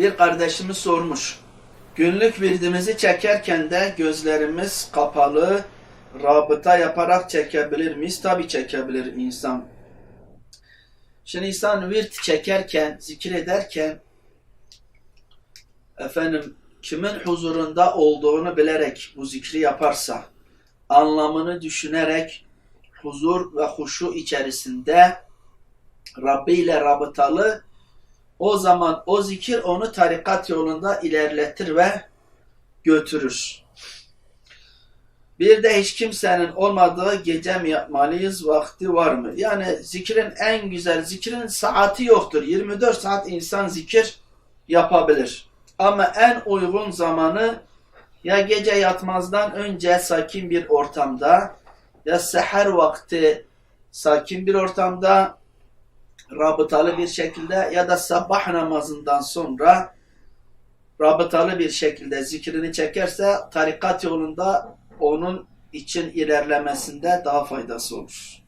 Bir kardeşimiz sormuş. Günlük virdimizi çekerken de gözlerimiz kapalı, rabıta yaparak çekebilir miyiz? Tabi çekebilir insan. Şimdi insan virt çekerken, zikir ederken efendim kimin huzurunda olduğunu bilerek bu zikri yaparsa, anlamını düşünerek huzur ve huşu içerisinde Rabbi ile rabıtalı o zaman o zikir onu tarikat yolunda ilerletir ve götürür. Bir de hiç kimsenin olmadığı gece mi yapmalıyız, vakti var mı? Yani zikrin en güzel, zikrin saati yoktur. 24 saat insan zikir yapabilir. Ama en uygun zamanı ya gece yatmazdan önce sakin bir ortamda ya seher vakti sakin bir ortamda rabıtalı bir şekilde ya da sabah namazından sonra rabıtalı bir şekilde zikrini çekerse tarikat yolunda onun için ilerlemesinde daha faydası olur.